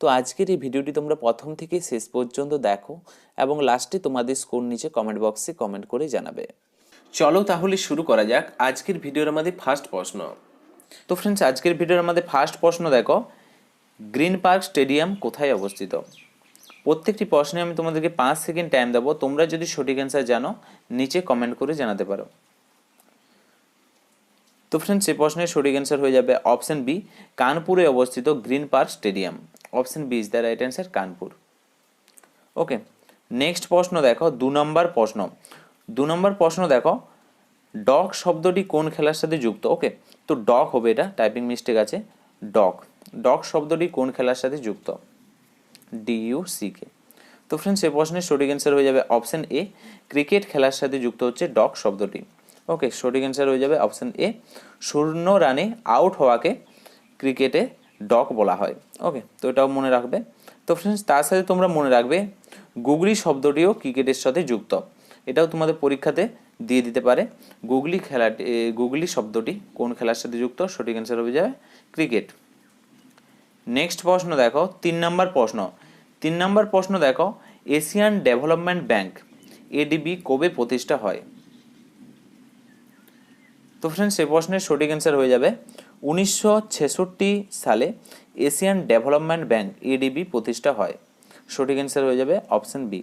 তো আজকের এই ভিডিওটি তোমরা প্রথম থেকে শেষ পর্যন্ত দেখো এবং লাস্টে তোমাদের স্কোর নিচে কমেন্ট বক্সে কমেন্ট করে জানাবে। চলো তাহলে শুরু করা যাক। আজকের ভিডিওর আমাদের ফার্স্ট প্রশ্ন। তো ফ্রেন্ডস আজকের ভিডিওর আমাদের ফার্স্ট প্রশ্ন দেখো। গ্রিন পার্ক স্টেডিয়াম কোথায় অবস্থিত? প্রত্যেকটি প্রশ্নে আমি তোমাদেরকে পাঁচ সেকেন্ড টাইম দেবো। তোমরা যদি সঠিক অ্যান্সার জানো, নিচে কমেন্ট করে জানাতে পারো। তো ফ্রেন্ডস এই প্রশ্নের সঠিক অ্যান্সার হয়ে যাবে অপশন বি কানপুরে অবস্থিত Green Park Stadium. Option B is the right answer Kanpur. Okay next প্রশ্ন দেখো, দু নম্বর প্রশ্ন। দু নম্বর প্রশ্ন দেখো ডগ শব্দটি কোন খেলার সাথে যুক্ত? ওকে তো ডগ হবে এটা টাইপিং মিস্টেক আছে ডগ ডগ শব্দটি কোন খেলার সাথে যুক্ত? ডিইউ সিকে তো ফ্রেন্ডস এই প্রশ্নের সঠিক অ্যান্সার হয়ে যাবে অপশন এ ক্রিকেট খেলার সাথে যুক্ত হচ্ছে ডগ শব্দটি। ওকে সঠিক অ্যান্সার হয়ে যাবে অপশন এ শূন্য রানে আউট হওয়াকে ক্রিকেটে ডগ বলা হয়। ওকে তো এটাও মনে রাখবে। তো ফ্রেন্ডস তার সাথে তোমরা মনে রাখবে, গুগলি শব্দটিও ক্রিকেটের সাথে যুক্ত। এটাও তোমাদের পরীক্ষাতে দিয়ে দিতে পারে। গুগলি খেলাটি গুগলি শব্দটি কোন খেলার সাথে যুক্ত? সঠিক অ্যান্সার হয়ে যাবে ক্রিকেট নেক্সট প্রশ্ন দেখো, তিন নম্বর প্রশ্ন। তিন নম্বর প্রশ্ন দেখো এশিয়ান ডেভেলপমেন্ট ব্যাংক এডিবি কবে প্রতিষ্ঠা হয়? তো ফ্রেন্ডস এই প্রশ্নের সঠিক অ্যান্সার হয়ে যাবে। উনিশশো ছেষট্টি সালে এশিয়ান ডেভেলপমেন্ট ব্যাংক এডিবি প্রতিষ্ঠা হয়। সঠিক অ্যান্সার হয়ে যাবে অপশন বি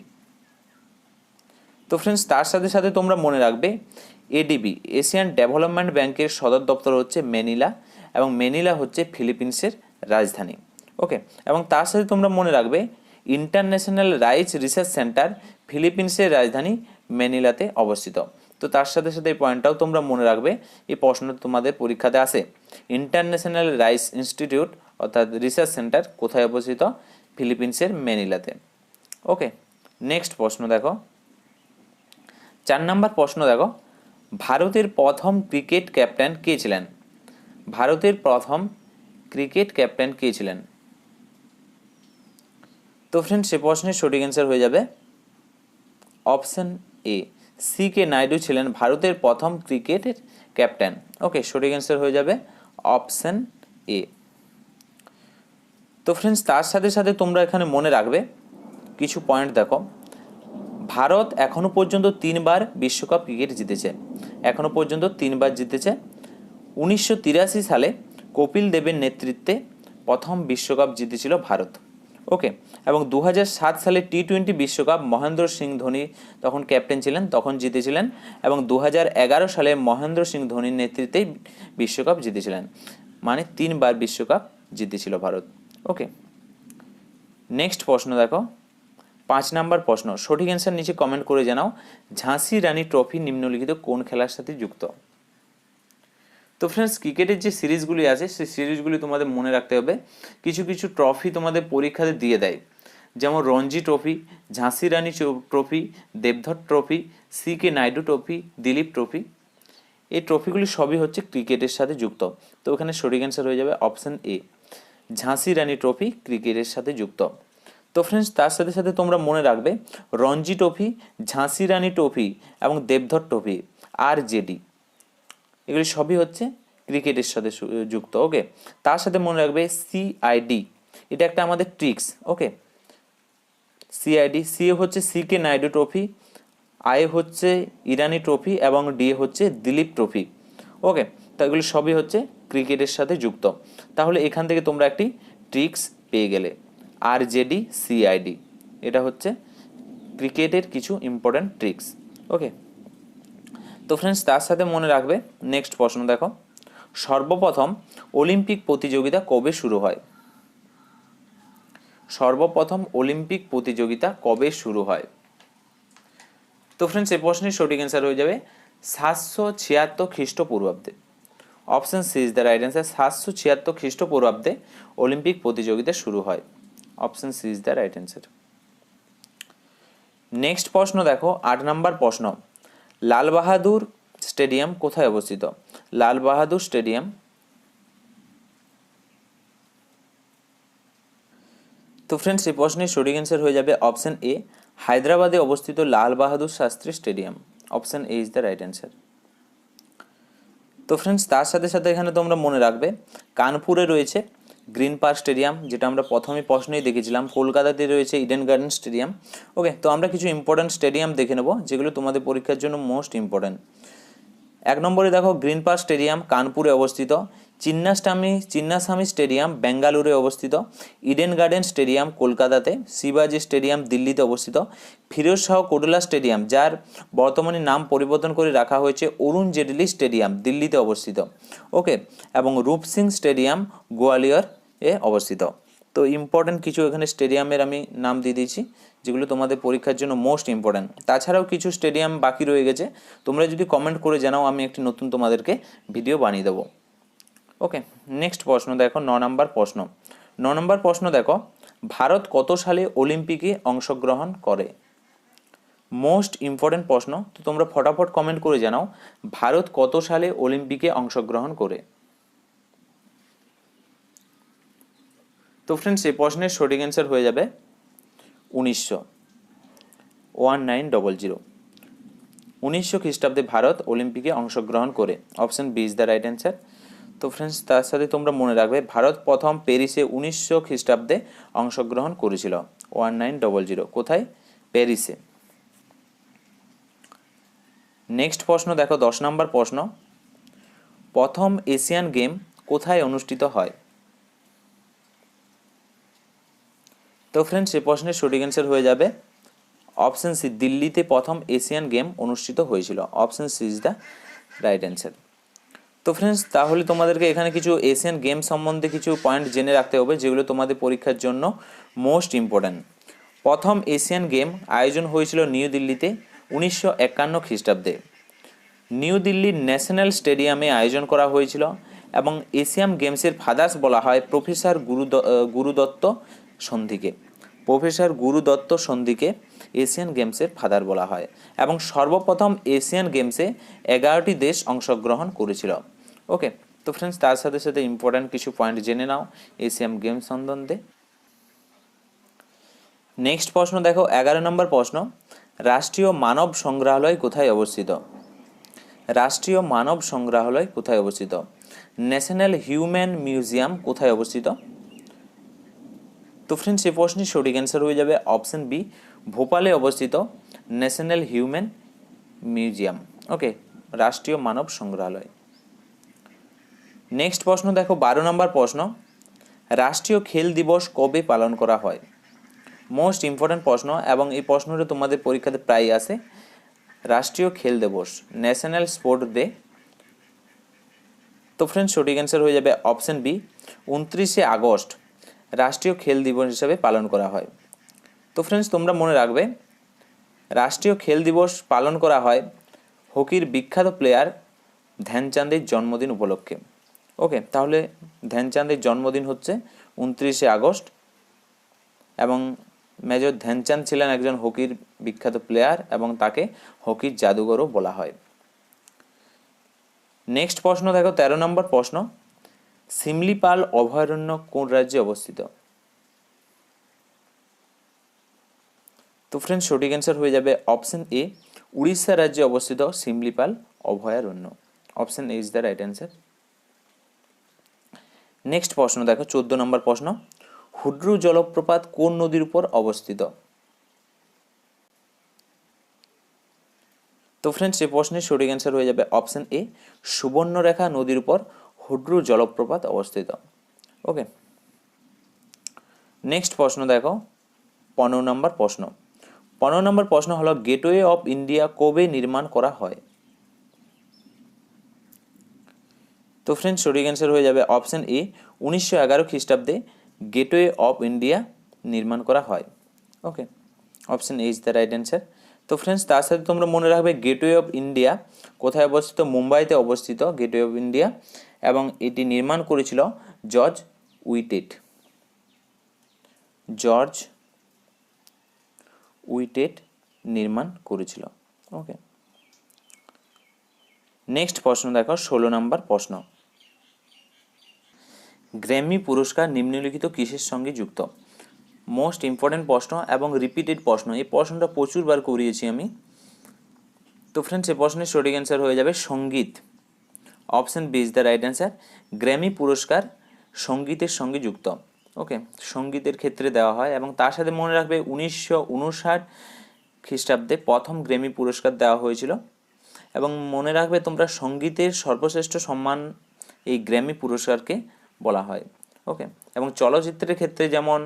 তো ফ্রেন্ডস তার সাথে সাথে তোমরা মনে রাখবে এডিবি এশিয়ান ডেভেলপমেন্ট ব্যাংকের সদর দপ্তর হচ্ছে মেনিলা এবং মেনিলা হচ্ছে ফিলিপিন্সের রাজধানী। ওকে এবং তার সাথে তোমরা মনে রাখবে ইন্টারন্যাশনাল রাইস রিসার্চ সেন্টার ফিলিপিন্সের রাজধানী মেনিলাতে অবস্থিত। তো তার সাথে সাথে এই পয়েন্টটাও তোমরা মনে রাখবে, এই প্রশ্ন তোমাদের পরীক্ষাতে আসে ইন্টারন্যাশনাল রাইস ইনস্টিটিউট অর্থাৎ রিসার্চ সেন্টার কোথায় অবস্থিত? ফিলিপিন্সের ম্যানিলাতে। ওকে নেক্সট প্রশ্ন দেখো। চার নম্বর প্রশ্ন দেখো। ভারতের প্রথম ক্রিকেট ক্যাপ্টেন কে ছিলেন? ভারতের প্রথম ক্রিকেট ক্যাপ্টেন কে ছিলেন? তো ফ্রেন্ড সে প্রশ্নের সঠিক অ্যান্সার হয়ে যাবে option A C K Naidu ছিলেন ভারতের প্রথম ক্রিকেটের ক্যাপ্টেন। ওকে, সঠিক অ্যান্সার হয়ে যাবে অপশন এ তো ফ্রেন্ডস তার সাথে সাথে তোমরা এখানে মনে রাখবে, কিছু পয়েন্ট দেখো। ভারত এখনও পর্যন্ত তিনবার বিশ্বকাপ ক্রিকেট জিতেছে। এখনও পর্যন্ত তিনবার জিতেছে। উনিশশো তিরাশি সালে কপিল দেবের নেতৃত্বে প্রথম বিশ্বকাপ জিতেছিল ভারত। ওকে, এবং দু সালে টি টোয়েন্টি বিশ্বকাপ মহেন্দ্র সিং ধোনি তখন ক্যাপ্টেন ছিলেন, তখন জিতেছিলেন, এবং দু সালে মহেন্দ্র সিং ধোনির নেতৃত্বেই বিশ্বকাপ জিতেছিলেন মানে তিনবার বিশ্বকাপ জিতেছিল ভারত, ওকে। নেক্সট প্রশ্ন দেখো, পাঁচ নাম্বার প্রশ্ন, সঠিক অ্যান্সার নিচে কমেন্ট করে জানাও, ঝাঁসি রানী ট্রফি নিম্নলিখিত কোন খেলার সাথে যুক্ত? তো ফ্রেন্ডস ক্রিকেটের যে সিরিজগুলি আছে, সেই সিরিজগুলি তোমাদের মনে রাখতে হবে। কিছু কিছু ট্রফি তোমাদের পরীক্ষাতে দিয়ে দেয়। যেমন Ranji trophy ঝাঁসি Rani Trophy Deodhar Trophy C K Naidu Trophy Duleep Trophy এই ট্রফিগুলি সবই হচ্ছে ক্রিকেটের সাথে যুক্ত। তো ওখানে সঠিক অ্যান্সার হয়ে যাবে অপশান এ ঝাঁসি রানী ট্রফি ক্রিকেটের সাথে যুক্ত। তো ফ্রেন্ডস তার সাথে সাথে তোমরা মনে রাখবে, রঞ্জি ট্রফি ঝাঁসি রানী ট্রফি এবং দেবধর ট্রফি আর জেডি এগুলি সবই হচ্ছে ক্রিকেটের সাথে যুক্ত ওকে তার সাথে মনে রাখবে সিআইডি এটা একটা আমাদের ট্রিক্স ওকে সিআইডি সি হচ্ছে C K Naidu Trophy I হচ্ছে ইরানি ট্রফি এবং ডি হচ্ছে দিলীপ ট্রফি ওকে তো এগুলি সবই হচ্ছে ক্রিকেটের সাথে যুক্ত। তাহলে এখান থেকে তোমরা একটি ট্রিক্স পেয়ে গেলে। আর জেডি সিআইডি এটা হচ্ছে ক্রিকেটের কিছু ইম্পর্ট্যান্ট ট্রিক্স ওকে তো ফ্রেন্ডস তার সাথে মনে রাখবে নেক্সট প্রশ্ন দেখো। সর্বপ্রথম অলিম্পিক প্রতিযোগিতা কবে শুরু হয়? সর্বপ্রথম অলিম্পিক প্রতিযোগিতা কবে শুরু হয়? তো ফ্রেন্ডস এই প্রশ্নের সঠিক অ্যান্সার হয়ে যাবে, সাতশো ছিয়াত্তর খ্রিস্টপূর্বাব্দে। Option C is the right answer সাতশো ছিয়াত্তর খ্রিস্টপূর্বাব্দে অলিম্পিক প্রতিযোগিতা শুরু হয়। Option C is the right answer next প্রশ্ন দেখো, আট নম্বর প্রশ্ন। লাল বাহাদুর স্টেডিয়াম কোথায় অবস্থিত? লাল বাহাদুর স্টেডিয়াম। তো ফ্রেন্ডস এই প্রশ্নের সঠিক অ্যান্সার হয়ে যাবে অপশন এ হায়দ্রাবাদে অবস্থিত Lal Bahadur Shastri Stadium. Option A is the right answer তো ফ্রেন্ডস তার সাথে সাথে এখানে তোমরা মনে রাখবে, কানপুরে রয়েছে গ্রিন পার্ক স্টেডিয়াম যেটা আমরা প্রথমে প্রশ্নেই দেখেছিলাম, কলকাতাতে রয়েছে ইডেন গার্ডেন স্টেডিয়াম ওকে তো আমরা কিছু ইম্পর্ট্যান্ট স্টেডিয়াম দেখে নেব, যেগুলো তোমাদের পরীক্ষার জন্য মোস্ট ইম্পর্ট্যান্ট এক নম্বরে দেখো গ্রিন পার্ক স্টেডিয়াম কানপুরে অবস্থিত। চিন্নাস্বামী চিন্নাস্বামী স্টেডিয়াম বেঙ্গালুরে অবস্থিত, ইডেন গার্ডেন স্টেডিয়াম কলকাতাতে, শিবাজি স্টেডিয়াম দিল্লিতে অবস্থিত, ফিরোজ শাহ কোটলা স্টেডিয়াম, যার বর্তমানে নাম পরিবর্তন করে রাখা হয়েছে অরুণ জেটলি স্টেডিয়াম, দিল্লিতে অবস্থিত। ওকে এবং রূপ সিং স্টেডিয়াম গোয়ালিয়র এ অবস্থিত। তো ইম্পর্টেন্ট কিছু এখানে স্টেডিয়ামের আমি নাম দিয়ে দিয়েছি, যেগুলো তোমাদের পরীক্ষার জন্য মোস্ট ইম্পর্ট্যান্ট তাছাড়াও কিছু স্টেডিয়াম বাকি রয়ে গেছে, তোমরা যদি কমেন্ট করে জানাও, আমি একটি নতুন তোমাদেরকে ভিডিও বানিয়ে দেবো। ওকে নেক্সট প্রশ্ন, দেখো, ন নম্বর প্রশ্ন। ন নম্বর প্রশ্ন, দেখো, ভারত কত সালে অলিম্পিকে অংশগ্রহণ করে? মোস্ট ইম্পর্টেন্ট প্রশ্ন, তো তোমরা ফটাফট কমেন্ট করে জানাও, ভারত কত সালে অলিম্পিকে অংশগ্রহণ করে? তো ফ্রেন্ডস এই প্রশ্নের সঠিক অ্যান্সার হয়ে যাবে উনিশশো ওয়ান নাইন ডবল জিরো উনিশশো খ্রিস্টাব্দে ভারত অলিম্পিকে অংশগ্রহণ করে। Option B is the right answer তো ফ্রেন্ডস তার সাথে তোমরা মনে রাখবে, ভারত প্রথম প্যারিসে উনিশশো খ্রিস্টাব্দে অংশগ্রহণ করেছিল। One nine double zero. কোথায়? প্যারিসে। নেক্সট প্রশ্ন দেখো, দশ নম্বর প্রশ্ন। প্রথম এশিয়ান গেম কোথায় অনুষ্ঠিত হয়? তো ফ্রেন্ডস এই প্রশ্নের সঠিক অ্যান্সার হয়ে যাবে। অপশন সি দিল্লিতে প্রথম এশিয়ান গেম অনুষ্ঠিত হয়েছিল। Option C is the right answer তো ফ্রেন্ডস তাহলে তোমাদেরকে এখানে কিছু এশিয়ান গেম সম্বন্ধে কিছু পয়েন্ট জেনে রাখতে হবে, যেগুলো তোমাদের পরীক্ষার জন্য মোস্ট ইম্পর্ট্যান্ট প্রথম এশিয়ান গেম আয়োজন হয়েছিল নিউ দিল্লিতে উনিশশো একান্ন খ্রিস্টাব্দে। নিউ দিল্লির ন্যাশনাল স্টেডিয়ামে আয়োজন করা হয়েছিল এবং এশিয়ান গেমসের ফাদার্স বলা হয় প্রফেসর গুরু গুরুদত্ত সন্ধিকে। প্রফেসর গুরুদত্ত সন্ধিকে এশিয়ান গেমসের ফাদার বলা হয় এবং সর্বপ্রথম এশিয়ান গেমসে এগারোটি দেশ অংশগ্রহণ করেছিল। ওকে, তো ফ্রেন্ডস তার সাথে সাথে ইম্পর্ট্যান্ট কিছু পয়েন্ট জেনে নাও এশিয়ান গেমস সম্বন্ধে। নেক্সট প্রশ্ন দেখো, এগারো নম্বর প্রশ্ন, রাষ্ট্রীয় মানব সংগ্রহালয় কোথায় অবস্থিত? রাষ্ট্রীয় মানব সংগ্রহালয় কোথায় অবস্থিত? ন্যাশনাল হিউম্যান মিউজিয়াম কোথায় অবস্থিত? তো ফ্রেন্ডস এই প্রশ্নের সঠিক অ্যান্সার হয়ে যাবে অপশন বি ভোপালে অবস্থিত ন্যাশনাল হিউম্যান মিউজিয়াম। ওকে, রাষ্ট্রীয় মানব সংগ্রহালয়। নেক্সট প্রশ্ন, দেখো, বারো নম্বর প্রশ্ন। রাষ্ট্রীয় খেল দিবস কবে পালন করা হয়? মোস্ট ইম্পর্ট্যান্ট প্রশ্ন, এবং এই প্রশ্নটা তোমাদের পরীক্ষাতে প্রায় আসে Rashtriya Khel Divas National Sport Day তো ফ্রেন্ডস সঠিক অ্যান্সার হয়ে যাবে অপশন বি উনত্রিশে আগস্ট, রাষ্ট্রীয় খেল দিবস হিসাবে পালন করা হয়। তো ফ্রেন্ডস তোমরা মনে রাখবে, রাষ্ট্রীয় খেল দিবস পালন করা হয় হকির বিখ্যাত প্লেয়ার ধ্যানচাঁদের জন্মদিন উপলক্ষে। ওকে তাহলে ধ্যানচাঁদের জন্মদিন হচ্ছে উনত্রিশে আগস্ট এবং মেজর ধ্যানচাঁদ ছিলেন একজন হকির বিখ্যাত প্লেয়ার এবং তাকে হকির জাদুঘরও বলা হয়। নেক্সট প্রশ্ন দেখো, তেরো নম্বর প্রশ্ন সিমলিপাল অভয়ারণ্য কোন রাজ্যে অবস্থিত? তো ফ্রেন্ডস সঠিক অ্যান্সার হয়ে যাবে অপশন এ উড়িষ্যা রাজ্যে অবস্থিত সিমলিপাল অভয়ারণ্য। Option A is the right answer next প্রশ্ন, দেখো, চোদ্দ নম্বর প্রশ্ন। হুড্রু জলপ্রপাত কোন নদীর উপর অবস্থিত? তো ফ্রেন্ডস এই প্রশ্নের সঠিক অ্যান্সার হয়ে যাবে অপশন এ সুবর্ণরেখা নদীর উপর হুড্রু জলপ্রপাত অবস্থিত। ওকে নেক্সট প্রশ্ন, দেখো, পনেরো নম্বর প্রশ্ন। পনেরো নম্বর প্রশ্ন হলো, গেটওয়ে অফ ইন্ডিয়া কবে নির্মাণ করা হয়? তো ফ্রেন্ডস সঠিক অ্যান্সার হয়ে যাবে অপশন এ উনিশশো এগারো খ্রিস্টাব্দে গেটওয়ে অফ ইন্ডিয়া নির্মাণ করা হয়। Okay option A is the right answer তো ফ্রেন্ডস তার সাথে তোমরা মনে রাখবে, গেটওয়ে অফ ইন্ডিয়া কোথায় অবস্থিত? মুম্বাইতে অবস্থিত গেটওয়ে অফ ইন্ডিয়া এবং এটি নির্মাণ করেছিল জর্জ উইটেট। জর্জ উইটেট নির্মাণ করেছিল। ওকে নেক্সট প্রশ্ন দেখো, ষোলো নম্বর প্রশ্ন। গ্র্যামি পুরস্কার নিম্নলিখিত কিসের সঙ্গে যুক্ত? মোস্ট ইম্পর্টেন্ট প্রশ্ন এবং রিপিটেড প্রশ্ন। এই প্রশ্নটা প্রচুরবার করিয়েছি আমি। তো ফ্রেন্ডস এই প্রশ্নের সঠিক অ্যান্সার হয়ে যাবে সংগীত। Option B is the right answer Grammy পুরস্কার সঙ্গীতের সঙ্গে যুক্ত। ওকে, সঙ্গীতের ক্ষেত্রে দেওয়া হয় এবং তার সাথে মনে রাখবে উনিশশো উনষাট খ্রিস্টাব্দে প্রথম গ্র্যামি পুরস্কার দেওয়া হয়েছিল এবং মনে রাখবে তোমরা সঙ্গীতের সর্বশ্রেষ্ঠ সম্মান এই গ্র্যামি পুরস্কারকে বলা হয়, ওকে? এবং চলচ্চিত্রের ক্ষেত্রে যেমন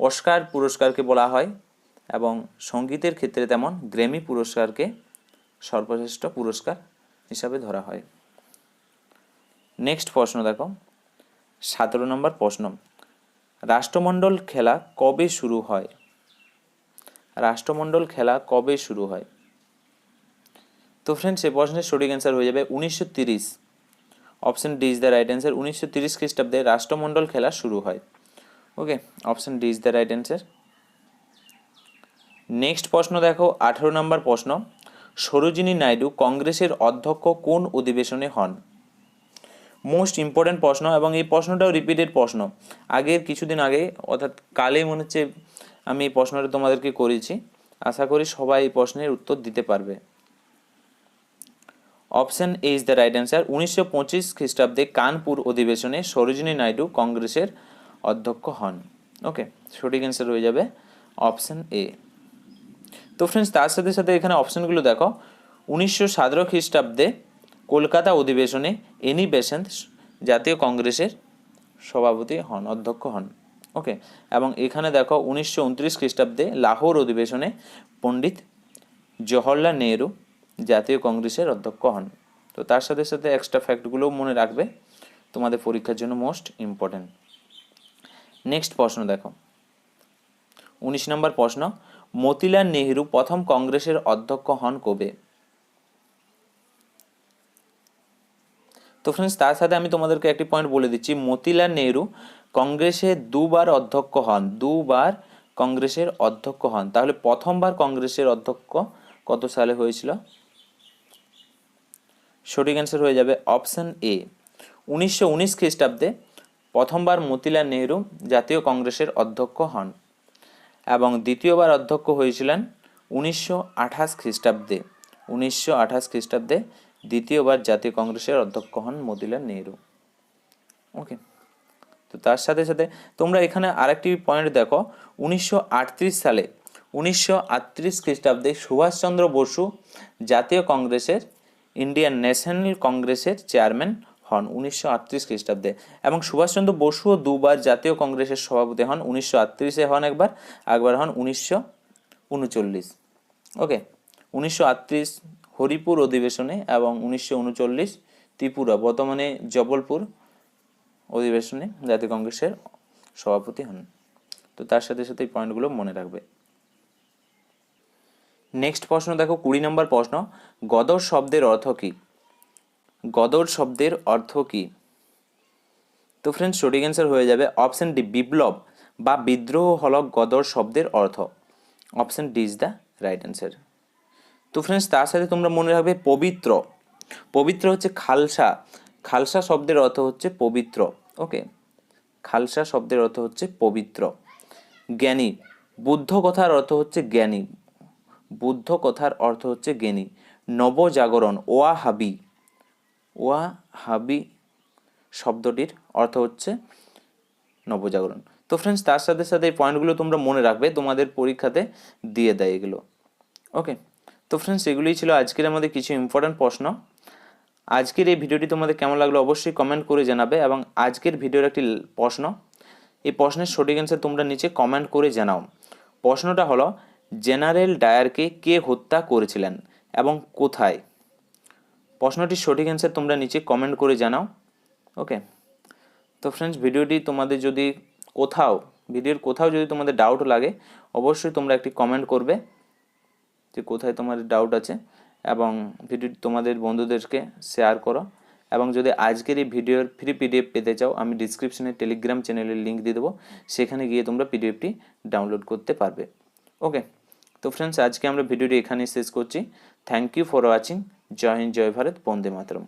অস্কার পুরস্কারকে বলা হয় এবং সঙ্গীতের ক্ষেত্রে তেমন গ্র্যামি পুরস্কারকে সর্বশ্রেষ্ঠ পুরস্কার হিসাবে ধরা হয়। নেক্সট প্রশ্ন দেখো, সতেরো নম্বর প্রশ্ন। রাষ্ট্রমণ্ডল খেলা কবে শুরু হয়? রাষ্ট্রমণ্ডল খেলা কবে শুরু হয়? তো ফ্রেন্ডস এই প্রশ্নের সঠিক অ্যান্সার হয়ে যাবে উনিশশো তিরিশ। Option D is the right answer উনিশশো তিরিশ খ্রিস্টাব্দে রাষ্ট্রমণ্ডল খেলা শুরু হয়। Okay option D is the right answer next প্রশ্ন দেখো, আঠেরো নম্বর প্রশ্ন। সরোজিনী নাইডু কংগ্রেসের অধ্যক্ষ কোন অধিবেশনে হন? মোস্ট ইম্পর্ট্যান্ট প্রশ্ন এবং এই প্রশ্নটাও রিপিটেড প্রশ্ন। আগের কিছুদিন আগে, অর্থাৎ কালেই মনে হচ্ছে আমি এই প্রশ্নটা তোমাদেরকে করেছি, আশা করি সবাই এই প্রশ্নের উত্তর দিতে পারবে। Option A is the right answer উনিশশো পঁচিশ খ্রিস্টাব্দে কানপুর অধিবেশনে সরোজিনী নাইডু কংগ্রেসের অধ্যক্ষ হন। ওকে সঠিক অ্যান্সার হয়ে যাবে অপশন এ তো ফ্রেন্ডস তার সাথে সাথে এখানে অপশনগুলো দেখো। উনিশশো সতেরো খ্রিস্টাব্দে কলকাতা অধিবেশনে এনি বেসেন্ট জাতীয় কংগ্রেসের সভাপতি হন, অধ্যক্ষ হন। ওকে? এবং এখানে দেখো উনিশশো উনত্রিশ খ্রিস্টাব্দে লাহোর অধিবেশনে পণ্ডিত জওহরলাল নেহরু জাতীয় কংগ্রেসের অধ্যক্ষ হন। তো তার সাথে সাথে এক্সট্রা ফ্যাক্টগুলোও মনে রাখবে। তোমাদের পরীক্ষার জন্য মোস্ট ইম্পর্টেন্ট নেক্সট প্রশ্ন দেখো। উনিশ নম্বর প্রশ্ন, মতিলাল নেহরু প্রথম কংগ্রেসের অধ্যক্ষ হন কবে? তো ফ্রেন্ডস তার সাথে আমি তোমাদেরকে একটি পয়েন্ট বলে দিচ্ছি। মতিলাল নেহরু কংগ্রেসের দুবার অধ্যক্ষ হন। দুবার কংগ্রেসের অধ্যক্ষ হন। তাহলে প্রথমবার কংগ্রেসের অধ্যক্ষ কত সালে হয়েছিল? সঠিক অ্যান্সার হয়ে যাবে অপশন এ উনিশশো উনিশ খ্রিস্টাব্দে প্রথমবার মতিলাল নেহরু জাতীয় কংগ্রেসের অধ্যক্ষ হন এবং দ্বিতীয়বার অধ্যক্ষ হয়েছিলেন উনিশশো আঠাশ খ্রিস্টাব্দে। উনিশশো আঠাশ খ্রিস্টাব্দে দ্বিতীয়বার জাতীয় কংগ্রেসের অধ্যক্ষ হন মতিলাল নেহরু। ওকে তো তার সাথে সাথে তোমরা এখানে আরেকটি পয়েন্ট দেখো, উনিশশো আটত্রিশ সালে, উনিশশো আটত্রিশ খ্রিস্টাব্দে সুভাষচন্দ্র বসু জাতীয় কংগ্রেসের ইন্ডিয়ান ন্যাশনাল কংগ্রেসের চেয়ারম্যান হন উনিশশো আটত্রিশ খ্রিস্টাব্দে। এবং সুভাষচন্দ্র বসুও দুবার জাতীয় কংগ্রেসের সভাপতি হন, উনিশশো আটত্রিশে হন একবার একবার হন উনিশশো উনচল্লিশ। ওকে উনিশশো আটত্রিশ হরিপুর অধিবেশনে এবং উনিশশো উনচল্লিশ ত্রিপুরা, বর্তমানে জবলপুর অধিবেশনে জাতীয় কংগ্রেসের সভাপতি হন। তো তার সাথে সাথে এই পয়েন্টগুলো মনে রাখবে। নেক্সট প্রশ্ন দেখো, কুড়ি নম্বর প্রশ্ন, গদর শব্দের অর্থ কী? গদর শব্দের অর্থ কী? তো ফ্রেন্ডস সঠিক অ্যান্সার হয়ে যাবে অপশন ডি বিপ্লব বা বিদ্রোহ হল গদর শব্দের অর্থ। Option D is the right answer তো ফ্রেন্ডস তার সাথে তোমরা মনে রাখবে পবিত্র। পবিত্র হচ্ছে খালসা। খালসা শব্দের অর্থ হচ্ছে পবিত্র ওকে খালসা শব্দের অর্থ হচ্ছে পবিত্র। জ্ঞানী। বুদ্ধ কথার অর্থ হচ্ছে জ্ঞানী। বুদ্ধ কথার অর্থ হচ্ছে জ্ঞানী। নবজাগরণ ওয়া হাবি ওয়া হাবি শব্দটির অর্থ হচ্ছে নবজাগরণ। তো ফ্রেন্ডস তার সাথে সাথে এই পয়েন্টগুলো তোমরা মনে রাখবে, তোমাদের পরীক্ষাতে দিয়ে দেয় এগুলো ওকে তো ফ্রেন্ডস এগুলোই ছিল আজকের আমাদের কিছু ইম্পর্ট্যান্ট প্রশ্ন। আজকের এই ভিডিওটি তোমাদের কেমন লাগল অবশ্যই কমেন্ট করে জানাবে এবং আজকের ভিডিওর একটি প্রশ্ন। এই প্রশ্নের সঠিক অ্যান্সার তোমরা নিচে কমেন্ট করে জানাও। প্রশ্নটা হলো জেনারেল ডায়ারকে কে হত্যা করেছিলেন এবং কোথায়? প্রশ্নটির সঠিক অ্যান্সার তোমরা নিচে কমেন্ট করে জানাও। ওকে তো ফ্রেন্ডস ভিডিওটি তোমাদের যদি কোথাও, ভিডিওর কোথাও যদি তোমাদের ডাউট লাগে, অবশ্যই তোমরা একটি কমেন্ট করবে। যে কোথায় তোমাদের ডাউট আছে এবং ভিডিওটি তোমাদের বন্ধুদেরকে শেয়ার করো এবং যদি আজকের এই ভিডিওর ফ্রি পিডিএফ পেতে চাও, আমি ডিসক্রিপশনে টেলিগ্রাম চ্যানেলের লিঙ্ক দিয়ে দেবো। সেখানে গিয়ে তোমরা পিডিএফটি ডাউনলোড করতে পারবে। ওকে তো ফ্রেন্ডস আজকে আমরা ভিডিওটি এখানেই শেষ করছি। থ্যাংক ইউ ফর ওয়াচিং জয় হিন্দ জয় ভারত বন্দে মাতরম